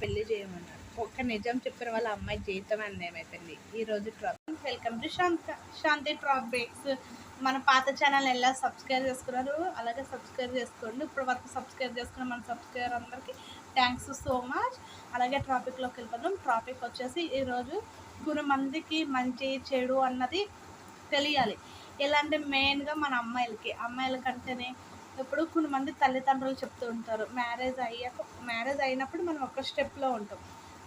పెళ్ళి చేయమన్నారు. ఒక్క నిజం చెప్పిన వాళ్ళ అమ్మాయి జీవితం అన్యాయమైపోయింది ఈ రోజు trap. Welcome to Shanta Shanti traffics మన పాత ఛానల్ ఎలా సబ్స్క్రైబ్ చేసుకున్నారు? అలాగే సబ్స్క్రైబ్ చేసుకోండి. ఇప్పుడు వరకు సబ్స్క్రైబ్ చేసుకున్న మన సబ్స్క్రైబర్ అందరికీ థ్యాంక్స్ సో మచ్ అలాగే ట్రాఫిక్లోకి వెళ్ళిపోదాం. ట్రాఫిక్ వచ్చేసి ఈరోజు మందికి మంచి చెడు అన్నది తెలియాలి. ఎలా అంటే మెయిన్గా మన అమ్మాయిలకి? అమ్మాయిల కంటేనే ఇప్పుడు కొంతమంది తల్లిదండ్రులు చెప్తూ ఉంటారు మ్యారేజ్ అయ్యాక మ్యారేజ్ అయినప్పుడు మనం ఒక స్టెప్లో ఉంటాం.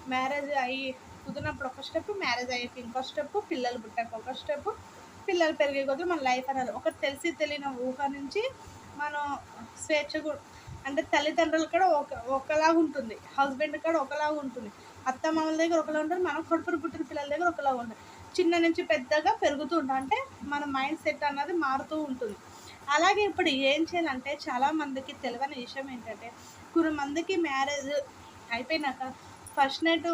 మ్యారేజ్ అయ్యి కుదిరినప్పుడు ఒక స్టెప్ మ్యారేజ్ అయ్యాక ఇంకో స్టెప్ పిల్లలు పుట్టాక ఒక స్టెప్ పిల్లలు పెరిగే కొద్దీ మన లైఫ్ అనేది ఒకటి తెలిసి తెలియని ఊహ నుంచి మనం స్వేచ్ఛ అంటే తల్లిదండ్రులు కూడా ఒక ఒకలాగా ఉంటుంది. హస్బెండ్ కూడా ఒకలాగా ఉంటుంది. అత్త మామల దగ్గర ఒకలా ఉంటారు మనం కొడుకులు పుట్టిన పిల్లల దగ్గర ఒకలాగా ఉంటుంది చిన్న నుంచి పెద్దగా పెరుగుతూ ఉంటాం అంటే మన మైండ్ సెట్ అన్నది మారుతూ ఉంటుంది. అలాగే ఇప్పుడు ఏం చేయాలంటే చాలామందికి తెలియని విషయం ఏంటంటే కొంతమందికి మ్యారేజ్ అయిపోయినాక ఫస్ట్ నైట్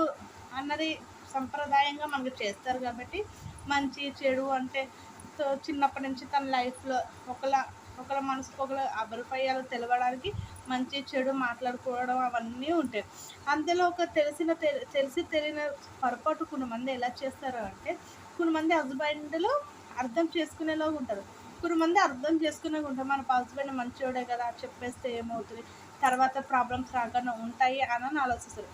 అన్నది సంప్రదాయంగా మనకు చేస్తారు కాబట్టి మంచి చెడు అంటే చిన్నప్పటి నుంచి తన లైఫ్లో ఒకలా ఒకళ్ళ మనసుకు ఒకరు అభిప్రాయాలు తెలవడానికి మంచి చెడు మాట్లాడుకోవడం అవన్నీ ఉంటాయి. అందులో ఒక తెలిసిన తెలిసి తెలియని పొరపాటు కొంతమంది ఎలా చేస్తారు అంటే కొంతమంది హస్బెండ్లు అర్థం చేసుకునేలాగా ఉంటారు. కొంతమంది అర్థం చేసుకునే ఉంటాం మన హస్బెండ్ మంచివాడే కదా చెప్పేస్తే ఏమవుతుంది? తర్వాత ప్రాబ్లమ్స్ రాకుండా ఉంటాయి అని ఆలోచిస్తారు.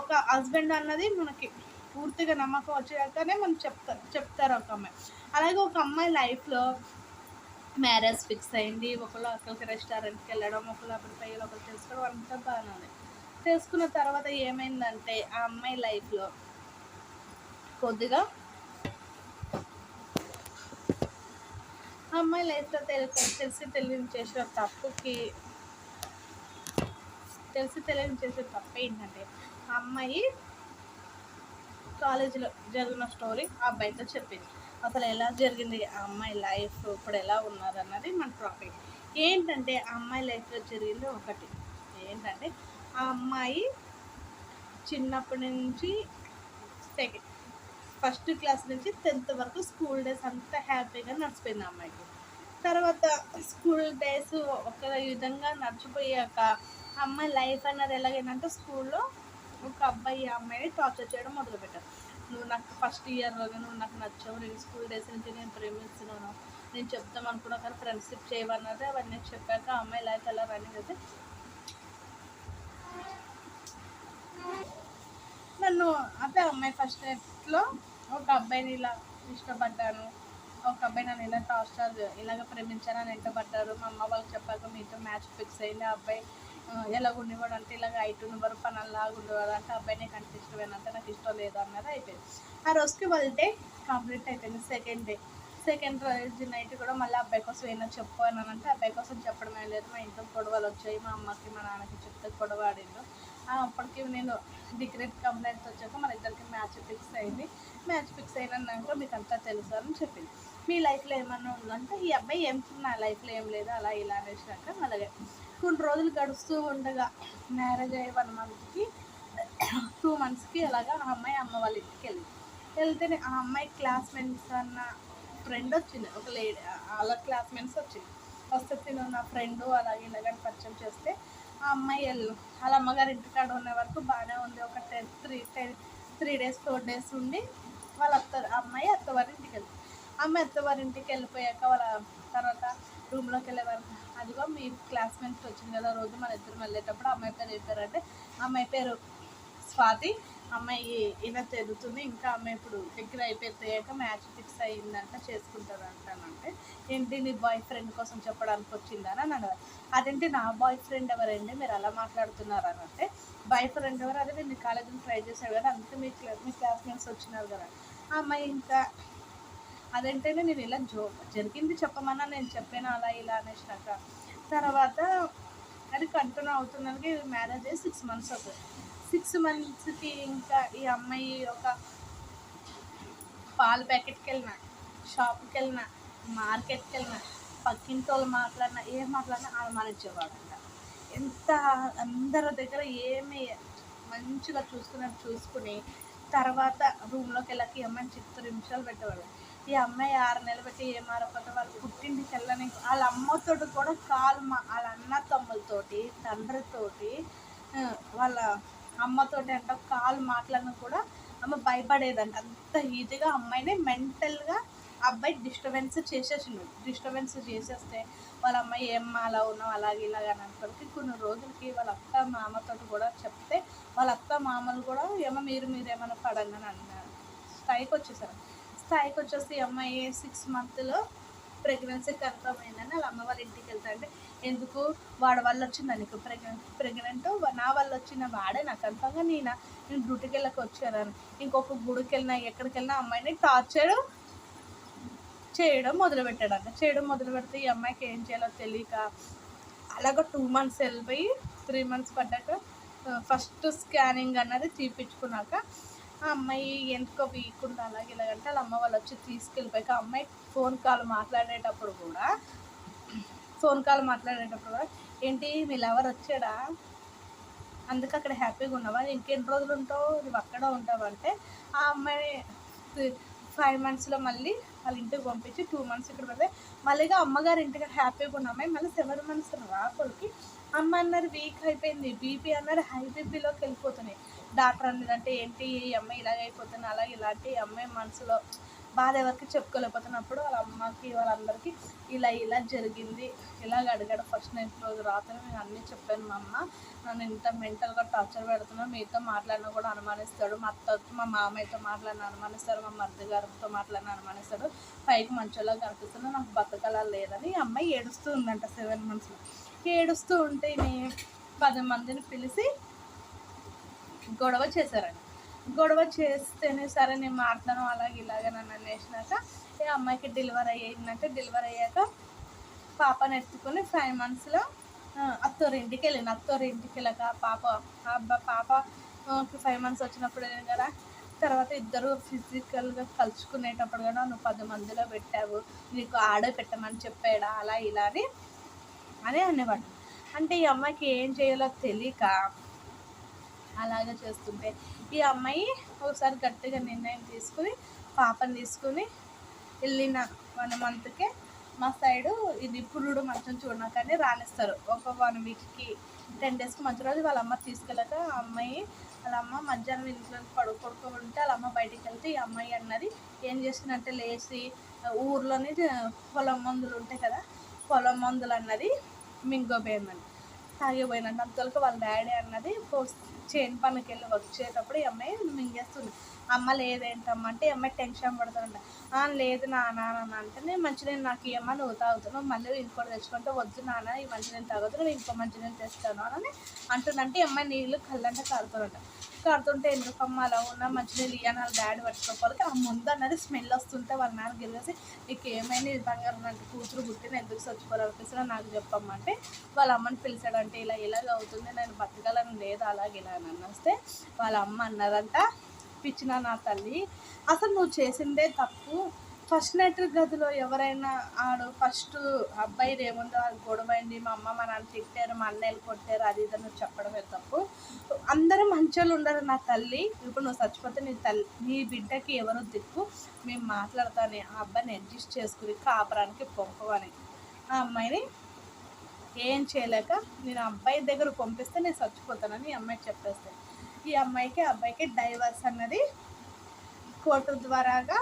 ఒక హస్బెండ్ అన్నది మనకి పూర్తిగా నమ్మకం వచ్చాకనే మనం చెప్తారు చెప్తారు ఒక అమ్మాయి. అలాగే ఒక అమ్మాయి లైఫ్లో మ్యారేజ్ ఫిక్స్ అయింది. ఒకళ్ళు అక్కడికి రెస్టారెంట్కి వెళ్ళడం ఒకళ్ళు అక్కడ పైలు ఒకరు తెలుసుకోవడం అంతా బాగానే ఉంది. తెలుసుకున్న తర్వాత ఏమైందంటే ఆ అమ్మాయి లైఫ్లో కొద్దిగా అమ్మాయి లైఫ్లో తెలిసి తెలిసి తెలియని చేసిన తప్పుకి తెలిసి తెలియని చేసే తప్పు ఏంటంటే ఆ అమ్మాయి కాలేజీలో జరిగిన స్టోరీ ఆ అబ్బాయితో చెప్పింది. అసలు ఎలా జరిగింది ఆ అమ్మాయి లైఫ్ ఇప్పుడు ఎలా ఉన్నారు అన్నది మన టాపిక్. ఏంటంటే ఆ అమ్మాయి లైఫ్లో జరిగింది ఒకటి. ఏంటంటే ఆ అమ్మాయి చిన్నప్పటి నుంచి సెకండ్ ఫస్ట్ క్లాస్ నుంచి టెన్త్ వరకు స్కూల్ డేస్ అంతా హ్యాపీగా నడిచిపోయింది అమ్మాయికి. తర్వాత స్కూల్ డేస్ ఒక విధంగా నడిచిపోయాక అమ్మాయి లైఫ్ అన్నది ఎలాగైందంటే స్కూల్లో ఒక అబ్బాయి అమ్మాయిని టార్చర్ చేయడం మొదలుపెట్టారు. నువ్వు నాకు ఫస్ట్ ఇయర్లో నువ్వు నాకు నచ్చావు నేను స్కూల్ డేస్ నుంచి నేను ప్రేమిస్తున్నాను నేను చెప్తాం అనుకున్నా కానీ ఫ్రెండ్షిప్ చేయమన్నది అవన్నీ చెప్పాక అమ్మాయి లైఫ్ ఎలా రన్నింగ్ అయితే నన్ను అదే అమ్మాయి ఫస్ట్లో ఒక అబ్బాయిని ఇలా ఇష్టపడ్డాను. ఒక అబ్బాయి నన్ను ఇలా టార్చర్ ఇలాగ ప్రేమించానని ఎంటబడ్డారు మా అమ్మ వాళ్ళకి చెప్పాక మీతో మ్యాచ్ ఫిక్స్ అయింది ఆ అబ్బాయి. ఎలా ఉండేవాడు అంటే ఇలాగ ఐటు నెంబర్ పనల్లాగా ఉండేవాడు అంటే అబ్బాయి నీకు అంటే ఇష్టమేనంటే నాకు ఇష్టం లేదు అన్నది అయిపోయింది. ఆ రోజుకి వెళ్తే కంప్లీట్ అయిపోయింది సెకండ్ డే. సెకండ్ రోజు నైట్ కూడా మళ్ళీ అబ్బాయి కోసం ఏమైనా చెప్పు అని అంటే అబ్బాయి కోసం చెప్పడమే లేదు. మా ఇంట్లో గొడవలు వచ్చాయి. మా అమ్మకి మా నాన్నకి చెప్తే గొడవ ఆడిండు. అప్పటికి నేను డిగ్రేట్ కంప్లైంట్స్ వచ్చాక మన ఇద్దరికి మ్యాచ్ ఫిక్స్ అయింది. మ్యాచ్ ఫిక్స్ అయినాక మీకు అంతా తెలుసు అని చెప్పింది. మీ లైఫ్లో ఏమన్నా ఉందంటే ఈ అబ్బాయి ఏం నా లైఫ్లో ఏం లేదు అలా ఇలా అనేసినాక అలాగే కొన్ని రోజులు గడుస్తూ ఉండగా మ్యారేజ్ అయ్యే వన్ మంత్కి టూ మంత్స్కి అలాగా ఆ అమ్మాయి అమ్మ వాళ్ళ ఇంటికి వెళ్ళి వెళ్తేనే ఆ అమ్మాయి క్లాస్మేట్స్ అన్న ఫ్రెండ్ వచ్చింది. ఒక లేడీ వాళ్ళ క్లాస్మేట్స్ వచ్చింది. వస్తే తిను నా ఫ్రెండ్ అలాగే ఇలాగని పరిచయం చేస్తే ఆ అమ్మాయి వెళ్ళు వాళ్ళ అమ్మగారు ఇంటికాడ ఉన్న వరకు బాగానే ఉంది. ఒక ten three ten three days four days ఉండి వాళ్ళ అత్త అమ్మాయి అత్తవారి ఇంటికి వెళ్తుంది అమ్మాయి అత్తవారి ఇంటికి వెళ్ళిపోయాక వాళ్ళ తర్వాత రూమ్లోకి వెళ్ళేవారు అదిగో మీ క్లాస్మేట్స్ వచ్చింది కదా రోజు మన ఇద్దరు వెళ్ళేటప్పుడు అమ్మాయి పేరు చెప్పారంటే అమ్మాయి పేరు స్వాతి. అమ్మాయి ఈయన తెలుతుంది ఇంకా అమ్మాయి ఇప్పుడు దగ్గర అయిపోయాక మ్యాచ్ ఫిక్స్ అయ్యిందంట చేసుకుంటుంది అంటానంటే ఏంటి నీ బాయ్ ఫ్రెండ్ కోసం చెప్పడానికి వచ్చిందని అని అన్నారు అదేంటి నా బాయ్ ఫ్రెండ్ ఎవరండి? మీరు అలా మాట్లాడుతున్నారు అని అంటే బాయ్ ఫ్రెండ్ ఎవరు? అదే నేను కాలేజీని ట్రై చేశాడు కదా అందుకే మీ మీ క్లాస్మేట్స్ వచ్చినారు కదా. ఆ అమ్మాయి ఇంకా అదంటేనే నేను ఇలా జో జరిగింది చెప్పమన్నా నేను చెప్పాను అలా ఇలా అనేసినాక. తర్వాత అది కంటిన్యూ అవుతున్నది మ్యారేజ్ అయ్యి సిక్స్ మంత్స్ అవుతుంది. సిక్స్ మంత్స్కి ఇంకా ఈ అమ్మాయి ఒక పాల ప్యాకెట్కి వెళ్ళిన షాప్కి వెళ్ళిన మార్కెట్కి వెళ్ళిన పక్కింటి వాళ్ళు మాట్లాడినా ఏం మాట్లాడినా అనుమానించేవాడంట ఎంత అందరి దగ్గర ఏమి మంచిగా చూసుకున్నట్టు చూసుకుని తర్వాత రూమ్లోకి వెళ్ళకి అమ్మాయిని చిత్తు నిమిషాలు పెట్టేవాడు ఈ అమ్మాయి ఆరు నెలలు పెట్టి ఏం మారకపోతే వాళ్ళు పుట్టింటికి వెళ్ళని వాళ్ళ అమ్మతోటి కూడా కాలు మా వాళ్ళ అన్న తమ్ములతోటి తండ్రితోటి వాళ్ళ అమ్మతోటి అంట కాలు మాట్లాడినా కూడా అమ్మ భయపడేదంట. అంత ఈజీగా అమ్మాయిని మెంటల్గా అబ్బాయి డిస్టర్బెన్స్ చేసేసిండు. డిస్టర్బెన్స్ చేసేస్తే వాళ్ళ అమ్మాయి ఏమ్మా అలా ఉన్నావు అలాగే ఇలాగ అని కొన్ని రోజులకి వాళ్ళ అత్త మామతో కూడా చెప్తే వాళ్ళ అత్త మామలు కూడా ఏమో మీరు మీరేమైనా పడండి అని అన్నారు. స్థాయికి వచ్చేసారు. స్థాయికి వచ్చేసి ఈ అమ్మాయి సిక్స్ మంత్లో ప్రెగ్నెన్సీ కన్ఫర్మ్ అయిందని వాళ్ళ అమ్మ వాళ్ళ ఇంటికి వెళ్తా అంటే ఎందుకు? వాడి వల్ల వచ్చింది నీకు ప్రెగ్నెంట్ ప్రెగ్నెంట్ నా వల్ల వచ్చిన వాడే నాకు కన్ఫర్మ్గా నేను? నేను డ్యూటీకి వెళ్ళక వచ్చాను ఇంకొక గుడికి వెళ్ళినా ఎక్కడికి వెళ్ళినా అమ్మాయిని టార్చర్ చేయడం మొదలుపెట్టాడు చేయడం మొదలు పెడితే ఈ అమ్మాయికి ఏం చేయాలో తెలియక అలాగ టూ మంత్స్ వెళ్ళిపోయి త్రీ మంత్స్ పడ్డాక ఫస్ట్ స్కానింగ్ అన్నది తీపించుకున్నాక ఆ అమ్మాయి ఎందుకో వీక్కుండా అలాగే ఇలాగంటే వాళ్ళ అమ్మ వాళ్ళు వచ్చి తీసుకెళ్ళిపోయాక ఆ అమ్మాయి ఫోన్ కాల్ మాట్లాడేటప్పుడు కూడా ఫోన్ కాల్ మాట్లాడేటప్పుడు కూడా ఏంటి మీ లవర్ వచ్చాడా? అందుకే అక్కడ హ్యాపీగా ఉన్నావా? ఇంకెన్ని రోజులు ఉంటావు? నువ్వు అక్కడ ఉంటావంటే ఆ అమ్మాయి ఫైవ్ మంత్స్లో మళ్ళీ వాళ్ళ ఇంటికి పంపించి టూ మంత్స్ ఇక్కడ పెడితే మళ్ళీగా అమ్మగారి ఇంటికి హ్యాపీగా ఉన్న అమ్మాయి మళ్ళీ సెవెన్ మంత్స్ రాకొడికి అమ్మ అన్నారు వీక్ అయిపోయింది. బీపీ అన్నారు హై బీపీలోకి వెళ్ళిపోతున్నాయి. డాక్టర్ అన్నది ఏంటి ఈ అమ్మాయి ఇలాగ అయిపోతుంది అలాగే ఇలాంటి అమ్మాయి మనసులో బాధ ఎవరికి చెప్పుకోలేకపోతున్నప్పుడు వాళ్ళ అమ్మకి వాళ్ళందరికీ ఇలా ఇలా జరిగింది ఇలాగ అడిగాడు ఫస్ట్ నైట్ రోజు రాత్రి నేను అన్నీ చెప్పాను మా అమ్మ. నన్ను ఇంత మెంటల్గా టార్చర్ పెడుతున్నాను మీతో మాట్లాడినా కూడా అనుమానిస్తాడు. మా అత్తతో మా మామయ్యతో మాట్లాడిన అనుమానిస్తాడు మా మరిది గారితో మాట్లాడిన అనుమానిస్తాడు. పైకి మంచోలా కనిపిస్తున్నా నాకు బతకలా లేదని ఈ అమ్మాయి ఏడుస్తూ ఉందంట సెవెన్ మంత్స్లో ఏడుస్తూ ఉంటే నేను పది మందిని పిలిచి గొడవ చేశారండి. గొడవ చేస్తేనే సరే నేను మాట్లాడను అలాగే ఇలాగ నన్ను అనేసినాక ఈ అమ్మాయికి డెలివరీ అయ్యిందంటే డెలివరీ అయ్యాక పాపను ఎత్తుకొని ఫైవ్ మంత్స్లో అత్తోరి ఇంటికి వెళ్ళింది. అత్తోరి ఇంటికి వెళ్ళాక పాప అబ్బా పాప ఫైవ్ మంత్స్ వచ్చినప్పుడు కదా తర్వాత ఇద్దరు ఫిజికల్గా కలుసుకునేటప్పుడు కూడా నువ్వు పది మందిలో పెట్టావు నీకు ఆడే పెట్టమని చెప్పాడా అలా ఇలా అని అని అనేవాడు. అంటే ఈ అమ్మాయికి ఏం చేయాలో తెలియక అలాగే చేస్తుంటే. ఈ అమ్మాయి ఒకసారి గట్టిగా నిర్ణయం తీసుకుని పాపని తీసుకుని వెళ్ళిన వన్ మంత్కే మా సైడు ఇది పురుడు మంచం చూడకనే రానిస్తారు ఒక వన్ వీక్కి టెన్ డేస్కి మంచి రోజు వాళ్ళ అమ్మ తీసుకెళ్ళక ఆ అమ్మాయి వాళ్ళ అమ్మ మధ్యాహ్నం ఇంట్లో పడు పడుకోబడితే వాళ్ళ అమ్మ బయటికి వెళ్తే ఈ అమ్మాయి అన్నది ఏం చేసిందంటే లేచి ఊర్లోనే పొలం మందులు ఉంటాయి కదా పొలం మందులు అన్నది మింగోపోయిందని తాగిపోయినట్టు అంతలోకి వాళ్ళ డాడీ అన్నది పోస్తుంది చేను పనికి వెళ్ళి వచ్చేటప్పుడు ఈ అమ్మాయి మింగేస్తుంది అమ్మ లేదేంటమ్మ అంటే ఈ అమ్మాయి టెన్షన్ పడుతుందంట. లేదు నాన్న అని అంటే నేను నాకు ఇవ్వమ్మా నువ్వు తాగుతున్నావు మళ్ళీ ఇంకోటి తెచ్చుకుంటే వద్దు నాన్న ఈ మంచి నేను తాగుతున్నాను ఇంకో మంచినీళ్ళు తెస్తాను అని అంటుందంటే ఈ అమ్మాయి నీళ్ళు కళ్ళంటే కారుతుందంట. కారుతుంటే ఎందుకమ్మ అలా ఉన్నా మంచినీళ్ళు ఇయ్యని వాళ్ళ డాడీ పట్టుకోపోతే ఆ ముందు అన్నది స్మెల్ వస్తుంటే వాళ్ళ నాన్న గిరిగేసి నీకు ఏమైనా బంగారం అంటే కూతురు పుట్టిన ఎందుకు చచ్చిపోవాలనిపిస్తున్నా నాకు చెప్పమ్మంటే వాళ్ళ అమ్మని పిలిచాడంటే ఇలా ఇలాగ అవుతుంది నేను బతకాలని లేదు అలాగే ఇలా అని అన్నస్తే వాళ్ళ అమ్మ అన్నదంట పిచ్చిన నా తల్లి. అసలు నువ్వు చేసిందే తప్పు. ఫస్ట్ నైట్ గదిలో ఎవరైనా ఆడు ఫస్ట్ అబ్బాయి ఏముందో అది గొడవైంది మా అమ్మ మా నాన్న తిట్టారు మా అన్నయ్యలు కొట్టారు అది ఇది నువ్వు చెప్పడమే తప్పు. అందరూ మంచోళ్ళు ఉండరు నా తల్లి. ఇప్పుడు నువ్వు చచ్చిపోతే నీ తల్లి నీ బిడ్డకి ఎవరు దిక్కు? మేము మాట్లాడతానే. ఆ అబ్బాయిని అడ్జస్ట్ చేసుకుని కాపురానికి పంపవని. ఆ అమ్మాయిని ఏం చేయలేక నేను ఆ అబ్బాయి దగ్గర పంపిస్తే నేను చచ్చిపోతానని ఈ అమ్మాయి చెప్పేస్తాను ఈ అమ్మాయికి ఆ అబ్బాయికి డైవర్స్ అన్నది కోర్టు ద్వారాగా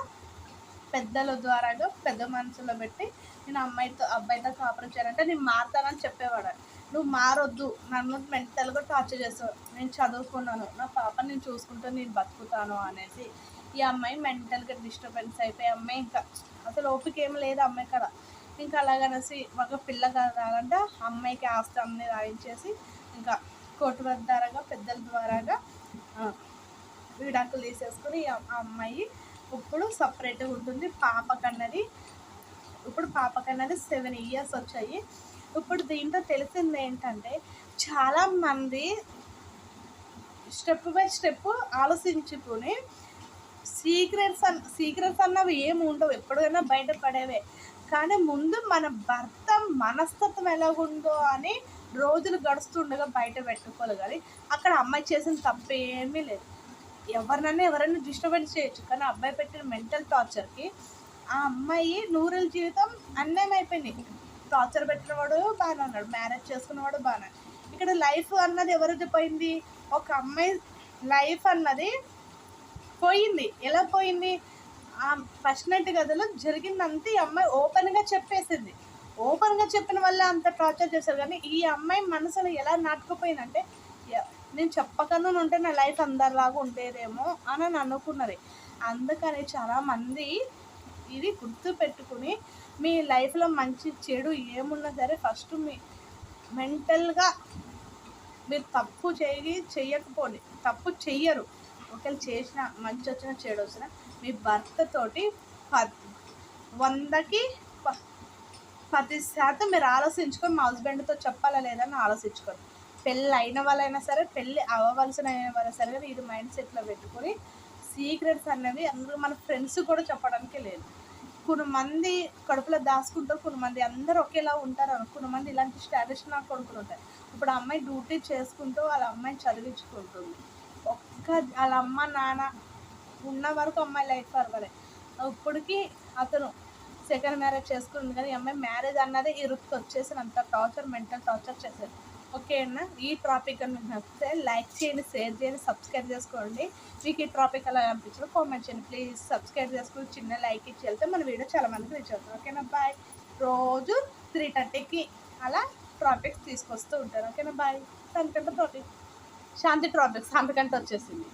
పెద్దల ద్వారాగా పెద్ద మనసులో పెట్టి నేను అమ్మాయితో అబ్బాయితో కాపురం చేయాలంటే నేను మారుతానని చెప్పేవాడు. నువ్వు మారొద్దు నన్ను మెంటల్గా టార్చర్ చేస్తావు. నేను చదువుకున్నాను నా పాపని నేను చూసుకుంటూ నేను బతుకుతాను అనేసి. ఈ అమ్మాయి మెంటల్గా డిస్టర్బెన్స్ అయిపోయి అమ్మాయి ఇంకా అసలు ఓపిక ఏం లేదు అమ్మాయి కదా ఇంకా అలాగనేసి ఒక పిల్ల కావాలంటే అమ్మాయికి ఆస్తి అన్ని రాయించేసి ఇంకా కోర్టు ద్వారాగా పెద్దల ద్వారాగా విడాకులు తీసేసుకుని ఆ ఆ అమ్మాయి ఇప్పుడు సపరేట్గా ఉంటుంది. పాపకన్నది ఇప్పుడు పాపకన్నది సెవెన్ ఇయర్స్ వచ్చాయి. ఇప్పుడు దీంట్లో తెలిసింది ఏంటంటే చాలామంది స్టెప్ బై స్టెప్ ఆలోచించుకుని సీక్రెట్స్ అన్ సీక్రెట్స్ అన్నవి ఏమి ఉండవు. ఎప్పుడైనా బయటపడేవే కానీ ముందు మన భర్త మనస్తత్వం ఎలాగుందో అని రోజులు గడుస్తుండగా బయట పెట్టుకోవాలి కానీ అక్కడ అమ్మాయి చేసిన తప్పు ఏమీ లేదు. ఎవరినైనా ఎవరైనా డిస్టర్బెన్స్ చేయొచ్చు కానీ అబ్బాయి పెట్టిన మెంటల్ టార్చర్కి ఆ అమ్మాయి నూరెల జీవితం అన్యాయం అయిపోయింది టార్చర్ పెట్టినవాడు బాగానే ఉన్నాడు మ్యారేజ్ చేసుకున్నవాడు బాగానే ఇక్కడ లైఫ్ అన్నది ఎవరిది పోయింది? ఒక అమ్మాయి లైఫ్ అన్నది పోయింది. ఎలా పోయింది? ఆ ఫస్ట్ నైట్ గదిలో జరిగిందంతా ఈ అమ్మాయి ఓపెన్గా చెప్పేసింది. ఓపెన్గా చెప్పిన వల్ల అంత టార్చర్ చేశారు. కానీ ఈ అమ్మాయి మనసులో ఎలా నాటుకుపోయిందంటే నేను చెప్పకుండా ఉంటే నా లైఫ్ అందరిలాగా ఉండేదేమో అని అని అనుకున్నది. అందుకని చాలామంది ఇది గుర్తు పెట్టుకుని మీ లైఫ్లో మంచి చెడు ఏమున్నా సరే ఫస్ట్ మీ మెంటల్గా మీరు తప్పు చేయి చెయ్యకపోండి తప్పు చెయ్యరు. ఒకవేళ చేసిన మంచి వచ్చిన చెడు వచ్చిన మీ భర్తతోటి పద్ వందకి ప- పది శాతం మీరు ఆలోచించుకొని మా హస్బెండ్తో చెప్పాలా లేదని ఆలోచించుకోండి పెళ్ళి అయిన వాళ్ళైనా సరే పెళ్ళి అవ్వవలసిన అయిన వాళ్ళైనా సరే కానీ ఇది మైండ్ సెట్లో పెట్టుకొని సీక్రెట్స్ అనేవి అందరూ మన ఫ్రెండ్స్ కూడా చెప్పడానికి లేదు. కొంతమంది కడుపులో దాచుకుంటారు కొంతమంది అందరూ ఒకేలా ఉంటారు కొంతమంది ఇలాంటి స్టాటస్ నా కొడుకులు ఉంటారు. ఇప్పుడు ఆ అమ్మాయి డ్యూటీ చేసుకుంటూ వాళ్ళ అమ్మాయిని చదివించుకుంటుంది. ఒక్క వాళ్ళ అమ్మ నాన్న ఉన్న వరకు అమ్మాయి లైఫ్ పర్వాలేదు. ఇప్పటికీ అతను సెకండ్ మ్యారేజ్ చేసుకుంది కానీ ఈ అమ్మాయి మ్యారేజ్ అన్నది ఈ రుక్కి వచ్చేసి అంత టార్చర్ మెంటల్ టార్చర్ చేశారు ఓకే అన్న? ఈ టాపిక్ అని మీకు నచ్చితే లైక్ చేయండి షేర్ చేయండి సబ్స్క్రైబ్ చేసుకోండి. మీకు ఈ టాపిక్ అలా అనిపించిందో కామెంట్ చేయండి. ప్లీజ్ సబ్స్క్రైబ్ చేసుకుని చిన్న లైక్ ఇచ్చి వెళ్తే మన వీడియో చాలా మందికి రీచ్ అవుతుంది. ఓకేనా బాయ్ రోజు త్రీ థర్టీకి అలా ట్రాపిక్స్ తీసుకొస్తూ ఉంటారు. ఓకేనా బాయ్ దానికంటే టాపిక్ శాంతి ట్రాపిక్స్ కంటే వచ్చేసింది.